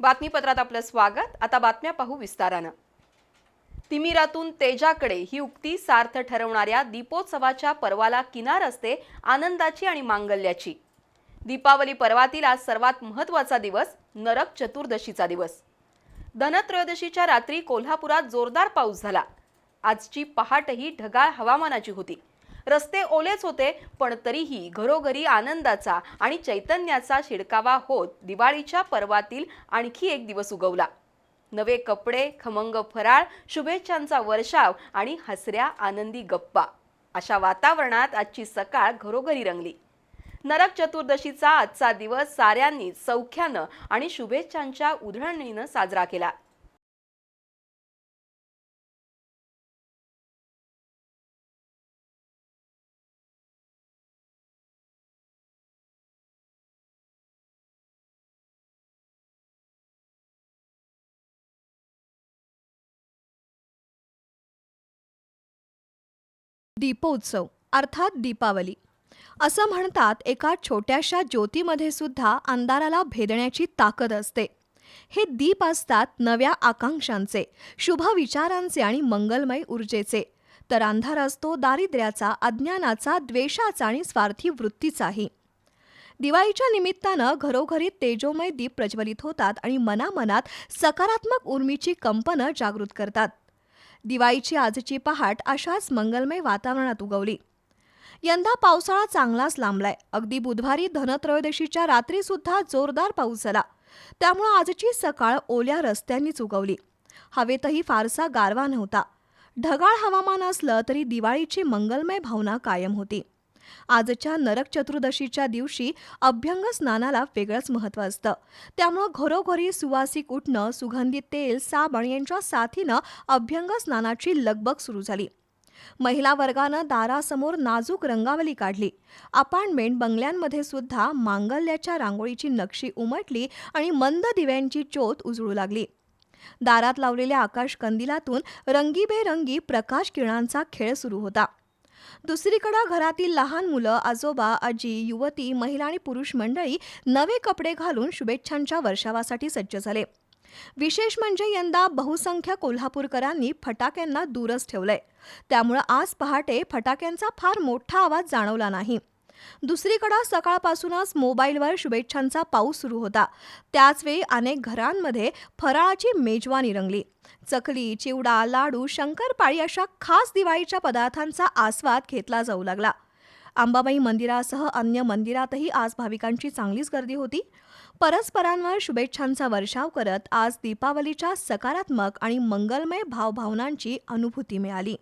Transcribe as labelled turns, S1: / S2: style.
S1: बातमीपत्रात आपलं स्वागत. आता बातम्या पाहू विस्तारानं. तिमिरातून तेजाकडे ही उक्ती सार्थ ठरवणाऱ्या दीपोत्सवाच्या पर्वाला किनार असते आनंदाची आणि मांगल्याची. दीपावली पर्वातील आज सर्वात महत्त्वाचा दिवस नरक चतुर्दशीचा दिवस. धनत्रयोदशीच्या रात्री कोल्हापुरात जोरदार पाऊस झाला. आजची पहाटही ढगाळ हवामानाची होती. रस्ते ओलेच होते पण तरीही घरोघरी आनंदाचा आणि चैतन्याचा शिडकावा होत दिवाळीच्या पर्वातील आणखी एक दिवस उगवला. नवे कपडे खमंग फराळ शुभेच्छांचा वर्षाव आणि हसऱ्या आनंदी गप्पा. अशा वातावरणात आजची सकाळ घरोघरी रंगली. नरक चतुर्दशीचा आजचा दिवस साऱ्यांनी सौख्यानं आणि शुभेच्छांच्या उधळणीनं साजरा केला.
S2: दीपोत्सव अर्थात दीपावली. असं म्हणतात एका छोट्याशा ज्योतीमध्ये सुद्धा अंधाराला भेदण्याची ताकद असते. हे दीप असतात नव्या आकांक्षांचे शुभ विचारांचे आणि मंगलमय ऊर्जेचे. तर अंधार असतो दारिद्र्याचा अज्ञानाचा द्वेषाचा आणि स्वार्थी वृत्तीचाही. दिवाळीच्या निमित्तानं घरोघरी तेजोमय दीप प्रज्वलित होतात आणि मनामनात सकारात्मक उर्मीची कंपनं जागृत करतात. दिवाळीची आजची पहाट अशाच मंगलमय वातावरणात उगवली. यंदा पावसाळा चांगलाच लांबलाय. अगदी बुधवारी धनत्रयोदशीच्या रात्री सुद्धा जोरदार पाऊस झाला. त्यामुळं आजची सकाळ ओल्या रस्त्यांनीच उगवली. हवेतही फारसा गारवा नव्हता. ढगाळ हवामान असलं तरी दिवाळीची मंगलमय भावना कायम होती. आजच्या नरक चतुर्दशीच्या दिवशी अभ्यंग स्नानाला वेगळंच महत्त्व असतं. त्यामुळं घरोघरी सुवासिक उठणं सुगंधित तेल साबण यांच्या साथीनं अभ्यंग स्नानाची लगबग सुरू झाली. महिला वर्गानं दारासमोर नाजूक रंगावली काढली. अपार्टमेंट बंगल्यांमध्ये सुद्धा मांगल्याच्या रांगोळीची नक्षी उमटली आणि मंद दिव्यांची चोत उजळू लागली. दारात लावलेल्या आकाश कंदिलातून रंगीबेरंगी प्रकाश किरणांचा खेळ सुरू होता. दुसरीकडं घरातील लहान मुलं आजोबा आजी युवती महिला आणि पुरुष मंडळी नवे कपडे घालून शुभेच्छांच्या वर्षावासाठी सज्ज झाले. विशेष म्हणजे यंदा बहुसंख्य कोल्हापूरकरांनी फटाक्यांना दूरच ठेवलंय. त्यामुळं आज पहाटे फटाक्यांचा फार मोठा आवाज जाणवला नाही. दुसरीकडं सकाळपासूनच मोबाईलवर शुभेच्छांचा पाऊस सुरू होता. त्याचवेळी अनेक घरांमध्ये फराळाची मेजवानी रंगली. चकली चिवडा लाडू शंकरपाळी अशा खास दिवाळीच्या पदार्थांचा आस्वाद घेतला जाऊ लागला. अंबाबाई मंदिरासह अन्य मंदिरातही आज भाविकांची चांगलीच गर्दी होती. परस्परांवर शुभेच्छांचा वर्षाव करत आज दीपावलीच्या सकारात्मक आणि मंगलमय भावभावनांची अनुभूती मिळाली.